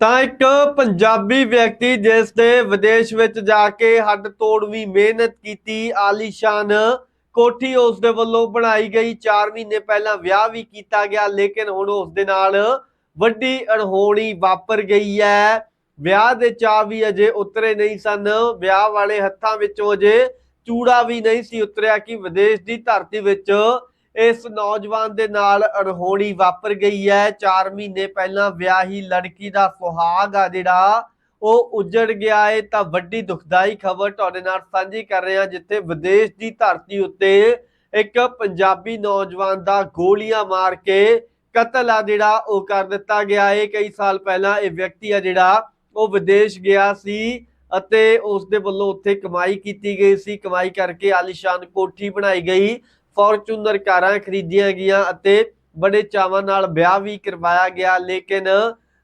ਤਾਂ ਇੱਕ ਪੰਜਾਬੀ ਵਿਅਕਤੀ ਜਿਸ ਨੇ ਵਿਦੇਸ਼ ਵਿੱਚ ਜਾ ਕੇ ਹੱਡ ਤੋੜਵੀਂ ਮਿਹਨਤ ਕੀਤੀ, ਆਲੀਸ਼ਾਨ ਕੋਠੀ ਉਸ ਦੇ ਵੱਲੋਂ ਬਣਾਈ ਗਈ। 4 ਮਹੀਨੇ ਪਹਿਲਾਂ ਵਿਆਹ ਵੀ ਕੀਤਾ ਗਿਆ, ਲੇਕਿਨ ਹੁਣ ਉਸ ਦੇ ਨਾਲ ਵੱਡੀ ਅਣਹੋਣੀ ਵਾਪਰ ਗਈ ਹੈ। ਵਿਆਹ ਦੇ ਚਾਅ ਵੀ ਅਜੇ ਉਤਰੇ ਨਹੀਂ ਸਨ। ਵਿਆਹ ਵਾਲੇ ਹੱਥਾਂ ਵਿੱਚੋਂ ਅਜੇ ਚੂੜਾ ਵੀ ਨਹੀਂ ਸੀ ਉਤਰਿਆ ਕਿ ਵਿਦੇਸ਼ ਦੀ ਧਰਤੀ ਵਿੱਚ ਇਸ ਨੌਜਵਾਨ ਦੇ ਨਾਲ ਅਣਹੋਣੀ ਵਾਪਰ ਗਈ ਹੈ। 4 ਮਹੀਨੇ ਪਹਿਲਾਂ ਵਿਆਹੀ ਲੜਕੀ ਦਾ ਸੁਹਾਗ ਆ ਜਿਹੜਾ, ਉਹ ਉਜੜ ਗਿਆ ਹੈ ਤਾਂ ਵੱਡੀ ਦੁਖਦਾਈ ਖਬਰ ਤੁਹਾਡੇ ਨਾਲ ਸਾਂਝੀ ਕਰ ਰਹੇ ਹਾਂ ਜਿੱਥੇ ਵਿਦੇਸ਼ ਦੀ ਧਰਤੀ ਉੱਤੇ ਇੱਕ ਪੰਜਾਬੀ ਨੌਜਵਾਨ ਦਾ ਗੋਲੀਆਂ ਮਾਰ ਕੇ ਕਤਲ ਆ ਜਿਹੜਾ, ਉਹ ਕਰ ਦਿੱਤਾ ਗਿਆ ਹੈ ਕਈ ਸਾਲ ਪਹਿਲਾਂ ਇਹ ਵਿਅਕਤੀ ਆ ਜਿਹੜਾ, ਉਹ ਵਿਦੇਸ਼ ਗਿਆ ਸੀ ਅਤੇ ਉਸ ਦੇ ਵੱਲੋਂ ਉੱਥੇ ਕਮਾਈ ਕੀਤੀ ਗਈ ਸੀ। ਕਮਾਈ ਕਰਕੇ ਆਲੀਸ਼ਾਨ ਕੋਠੀ ਬਣਾਈ ਗਈ। ਫੋਰਚੂਨਰ ਕਾਰਾਂ ਖਰੀਦੀਆਂ ਗਈਆਂ ਅਤੇ ਬੜੇ ਚਾਵਾਂ ਨਾਲ ਵਿਆਹ ਵੀ ਕਰਵਾਇਆ ਗਿਆ, ਲੇਕਿਨ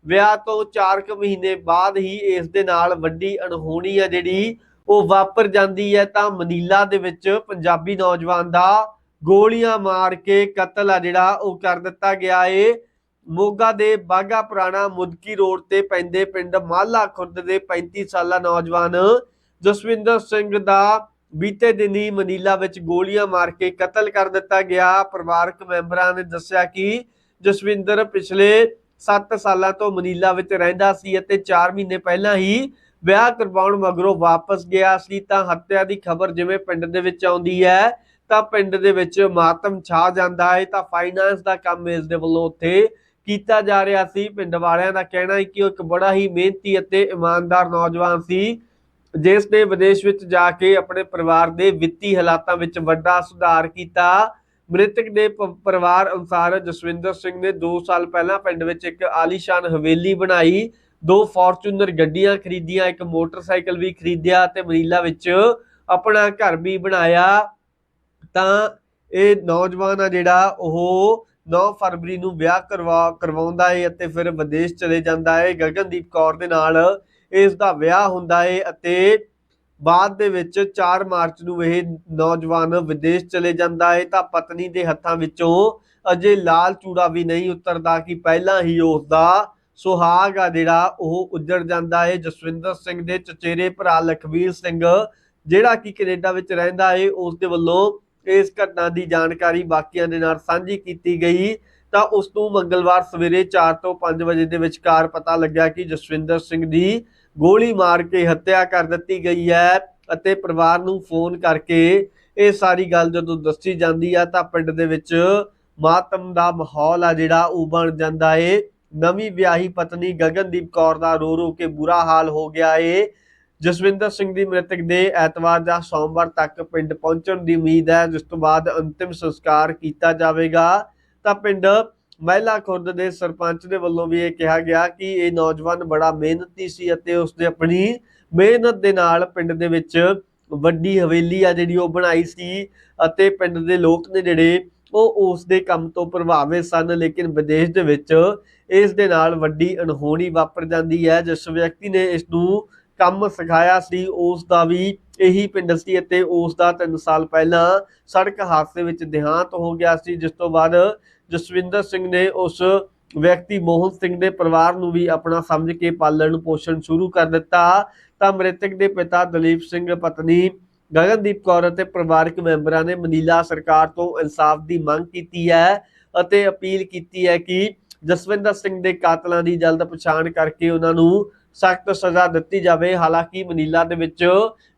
ਵਿਆਹ ਤੋਂ 4 ਕੁ ਮਹੀਨੇ ਬਾਅਦ ਹੀ ਇਸ ਦੇ ਨਾਲ ਵੱਡੀ ਅਣਹੋਣੀ ਆ ਜਿਹੜੀ ਉਹ ਵਾਪਰ ਜਾਂਦੀ ਹੈ। ਤਾਂ ਮਨੀਲਾ ਦੇ ਵਿੱਚ ਪੰਜਾਬੀ ਨੌਜਵਾਨ ਦਾ ਗੋਲੀਆਂ ਮਾਰ ਕੇ ਕਤਲ ਆ ਜਿਹੜਾ ਉਹ ਕਰ ਦਿੱਤਾ ਗਿਆ ਏ। ਮੋਗਾ ਦੇ ਬਾਗਾ ਪੁਰਾਣਾ ਮੁਦਕੀ ਰੋਡ ਤੇ ਪੈਂਦੇ ਪਿੰਡ ਮਾਲਾ ਖੁਰਦ ਦੇ 35 ਸਾਲਾ ਨੌਜਵਾਨ ਜਸਵਿੰਦਰ ਸਿੰਘ ਦਾ ਬੀਤੇ ਦਿਨੀ ਮਨੀਲਾ ਵਿੱਚ ਗੋਲੀਆਂ ਮਾਰ ਕੇ ਕਤਲ ਕਰ ਦਿੱਤਾ ਗਿਆ। ਪਰਿਵਾਰਕ ਮੈਂਬਰਾਂ ਨੇ ਦੱਸਿਆ ਕਿ ਜਸਵਿੰਦਰ ਪਿਛਲੇ 7 ਸਾਲਾਂ ਤੋਂ ਮਨੀਲਾ ਵਿੱਚ ਰਹਿੰਦਾ ਸੀ ਅਤੇ 4 ਮਹੀਨੇ ਪਹਿਲਾਂ ਹੀ ਵਿਆਹ ਕਰਵਾਉਣ ਮਗਰੋਂ ਵਾਪਸ ਗਿਆ ਸੀ। ਤਾਂ ਹੱਤਿਆ ਦੀ ਖਬਰ ਜਿਵੇਂ ਪਿੰਡ ਦੇ ਵਿੱਚ ਆਉਂਦੀ ਹੈ, ਤਾਂ ਪਿੰਡ ਦੇ ਵਿੱਚ ਮਾਤਮ ਛਾ ਜਾਂਦਾ ਹੈ। ਤਾਂ ਫਾਈਨਾਂਸ ਦਾ ਕੰਮ ਇਸ ਦੇ ਵੱਲੋਂ ਉੱਥੇ ਕੀਤਾ ਜਾ ਰਿਹਾ ਸੀ। ਪਿੰਡ ਵਾਲਿਆਂ ਦਾ ਕਹਿਣਾ ਹੈ ਕਿ ਉਹ ਇੱਕ ਬੜਾ ਹੀ ਮਿਹਨਤੀ ਅਤੇ ਇਮਾਨਦਾਰ ਨੌਜਵਾਨ ਸੀ। ਜਿਸ ਨੇ ਵਿਦੇਸ਼ ਵਿੱਚ ਜਾ ਕੇ ਆਪਣੇ ਪਰਿਵਾਰ ਦੇ ਵਿੱਤੀ ਹਾਲਾਤਾਂ ਵਿੱਚ ਵੱਡਾ ਸੁਧਾਰ ਕੀਤਾ। ਮ੍ਰਿਤਕ ਦੇ ਪਰਿਵਾਰ ਅਨੁਸਾਰ ਜਸਵਿੰਦਰ ਸਿੰਘ ਨੇ 2 ਸਾਲ ਪਹਿਲਾਂ ਪਿੰਡ ਵਿੱਚ ਇੱਕ ਆਲੀਸ਼ਾਨ ਹਵੇਲੀ ਬਣਾਈ। ਦੋ ਫੋਰਚੂਨਰ ਗੱਡੀਆਂ ਖਰੀਦੀਆਂ, ਇੱਕ ਮੋਟਰਸਾਈਕਲ ਵੀ ਖਰੀਦਿਆ ਤੇ ਮਨੀਲਾ ਵਿੱਚ ਆਪਣਾ ਘਰ ਵੀ ਬਣਾਇਆ। ਤਾਂ ਇਹ ਨੌਜਵਾਨ ਆ ਜਿਹੜਾ, ਉਹ 9 ਫਰਵਰੀ ਨੂੰ ਵਿਆਹ ਕਰਵਾ, ਕਰਵਾਉਂਦਾ ਹੈ ਅਤੇ ਫਿਰ ਵਿਦੇਸ਼ ਚਲੇ ਜਾਂਦਾ ਹੈ ਗਗਨਦੀਪ ਕੌਰ ਦੇ ਨਾਲ ਇਸ ਦਾ ਵਿਆਹ ਹੁੰਦਾ ਹੈ ਅਤੇ ਬਾਅਦ ਦੇ ਵਿੱਚ 4 ਮਾਰਚ ਨੂੰ ਇਹ ਨੌਜਵਾਨ ਵਿਦੇਸ਼ ਚਲੇ ਜਾਂਦਾ ਹੈ ਤਾਂ ਪਤਨੀ ਦੇ ਹੱਥਾਂ ਵਿੱਚੋਂ ਅਜੇ ਲਾਲ ਚੂੜਾ ਵੀ ਨਹੀਂ ਉਤਰਦਾ ਕਿ ਪਹਿਲਾਂ ਹੀ ਉਸ ਦਾ ਸੁਹਾਗ ਆ ਜਿਹੜਾ ਉਹ ਉੱਜੜ ਜਾਂਦਾ ਹੈ ਜਸਵਿੰਦਰ ਸਿੰਘ ਦੇ ਚਚੇਰੇ ਭਰਾ ਲਖਵੀਰ ਸਿੰਘ, ਜਿਹੜਾ ਕਿ ਕੈਨੇਡਾ ਵਿੱਚ ਰਹਿੰਦਾ ਹੈ ਉਸ ਦੇ ਵੱਲੋਂ ਇਸ ਘਟਨਾ ਦੀ ਜਾਣਕਾਰੀ ਬਾਕੀਆਂ ਦੇ ਨਾਲ ਸਾਂਝੀ ਕੀਤੀ ਗਈ। ਤਾਂ ਉਸ ਨੂੰ ਮੰਗਲਵਾਰ ਸਵੇਰੇ 4 ਤੋਂ 5 ਵਜੇ ਦੇ ਵਿਚਕਾਰ ਪਤਾ ਲੱਗਿਆ ਕਿ ਜਸਵਿੰਦਰ ਸਿੰਘ ਦੀ ਗੋਲੀ ਮਾਰ ਕੇ ਹੱਤਿਆ ਕਰ ਦਿੱਤੀ ਗਈ ਹੈ ਅਤੇ ਪਰਿਵਾਰ ਨੂੰ ਫੋਨ ਕਰਕੇ ਇਹ ਸਾਰੀ ਗੱਲ ਜਦੋਂ ਦੱਸੀ ਜਾਂਦੀ ਆ ਤਾਂ ਪਿੰਡ ਦੇ ਵਿੱਚ ਮਾਤਮ ਦਾ ਮਾਹੌਲ ਆ ਜਿਹੜਾ, ਉਹ ਬਣ ਜਾਂਦਾ ਏ। ਨਵੀਂ ਵਿਆਹੀ ਪਤਨੀ ਗਗਨਦੀਪ ਕੌਰ ਦਾ ਰੋ ਰੋ ਕੇ ਬੁਰਾ ਹਾਲ ਹੋ ਗਿਆ ਏ। ਜਸਵਿੰਦਰ ਸਿੰਘ ਦੀ ਮ੍ਰਿਤਕ ਦੇ ਐਤਵਾਰ ਜਾਂ ਸੋਮਵਾਰ ਤੱਕ ਪਿੰਡ ਪਹੁੰਚਣ ਦੀ ਉਮੀਦ ਹੈ, ਜਿਸ ਤੋਂ ਬਾਅਦ ਅੰਤਿਮ ਸੰਸਕਾਰ ਕੀਤਾ ਜਾਵੇਗਾ। ਤਾਂ ਪਿੰਡ ਮਹਿਲਾ ਖੁਰਦ ਦੇ ਸਰਪੰਚ ਦੇ ਵੱਲੋਂ ਵੀ ਇਹ ਕਿਹਾ ਗਿਆ ਕਿ ਇਹ ਨੌਜਵਾਨ ਬੜਾ ਮਿਹਨਤੀ ਸੀ ਅਤੇ ਉਸਨੇ ਆਪਣੀ ਮਿਹਨਤ ਦੇ ਨਾਲ ਪਿੰਡ ਦੇ ਵਿੱਚ ਵੱਡੀ ਹਵੇਲੀ ਆ ਜਿਹੜੀ ਉਹ ਬਣਾਈ ਸੀ ਅਤੇ ਪਿੰਡ ਦੇ ਲੋਕ ਨੇ ਜਿਹੜੇ ਉਹ ਉਸ ਦੇ ਕੰਮ ਤੋਂ ਪ੍ਰਭਾਵਿਤ ਸਨ, ਲੇਕਿਨ ਵਿਦੇਸ਼ ਦੇ ਵਿੱਚ ਇਸ ਦੇ ਨਾਲ ਵੱਡੀ ਅਣਹੋਣੀ ਵਾਪਰ ਜਾਂਦੀ ਹੈ। ਜਿਸ ਵਿਅਕਤੀ ਨੇ ਇਸ ਨੂੰ ਕੰਮ ਸਿਖਾਇਆ ਸੀ, ਉਸ ਦਾ ਵੀ ਇਹੀ ਪਿੰਡ ਸੀ ਅਤੇ ਉਸ ਦਾ 3 ਸਾਲ ਪਹਿਲਾਂ ਸੜਕ ਹਾਦਸੇ ਵਿੱਚ ਦੇਹਾਂਤ ਹੋ ਗਿਆ ਸੀ, ਜਿਸ ਤੋਂ ਬਾਅਦ ਜਸਵਿੰਦਰ ਸਿੰਘ ਨੇ ਉਸ ਵਿਅਕਤੀ ਮੋਹਨ ਸਿੰਘ ਦੇ ਪਰਿਵਾਰ ਨੂੰ ਵੀ ਆਪਣਾ ਸਮਝ ਕੇ ਪਾਲਣ ਪੋਸ਼ਣ ਸ਼ੁਰੂ ਕਰ ਦਿੱਤਾ। ਤਾਂ ਮ੍ਰਿਤਕ ਦੇ ਪਿਤਾ ਦਲੀਪ ਸਿੰਘ, ਪਤਨੀ ਗਗਨਦੀਪ ਕੌਰ ਅਤੇ ਪਰਿਵਾਰਕ ਮੈਂਬਰਾਂ ਨੇ ਮਨੀਲਾ ਸਰਕਾਰ ਤੋਂ ਇਨਸਾਫ ਦੀ ਮੰਗ ਕੀਤੀ ਹੈ ਅਤੇ ਅਪੀਲ ਕੀਤੀ ਹੈ ਕਿ ਜਸਵਿੰਦਰ ਸਿੰਘ ਦੇ ਕਾਤਲਾਂ ਦੀ ਜਲਦ ਪਛਾਣ ਕਰਕੇ ਉਹਨਾਂ ਨੂੰ ਸਖਤ ਸਜ਼ਾ ਦਿੱਤੀ ਜਾਵੇ। ਹਾਲਾਂਕਿ ਮਨੀਲਾ ਦੇ ਵਿੱਚ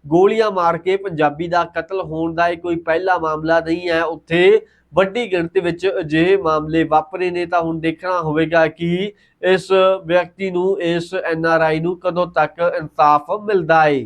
ਗੋਲੀਆਂ ਮਾਰ ਕੇ ਪੰਜਾਬੀ ਦਾ ਕਤਲ ਹੋਣ ਦਾ ਇਹ ਕੋਈ ਪਹਿਲਾ ਮਾਮਲਾ ਨਹੀਂ ਹੈ। ਉੱਥੇ ਵੱਡੀ ਗਿਣਤੀ ਵਿੱਚ ਅਜਿਹੇ ਮਾਮਲੇ ਵਾਪਰੇ ਨੇ। ਤਾਂ ਹੁਣ ਦੇਖਣਾ ਹੋਵੇਗਾ ਕਿ ਇਸ ਵਿਅਕਤੀ ਨੂੰ, ਇਸ ਐਨ ਆਰ ਆਈ ਨੂੰ ਕਦੋਂ ਤੱਕ ਇਨਸਾਫ ਮਿਲਦਾ ਹੈ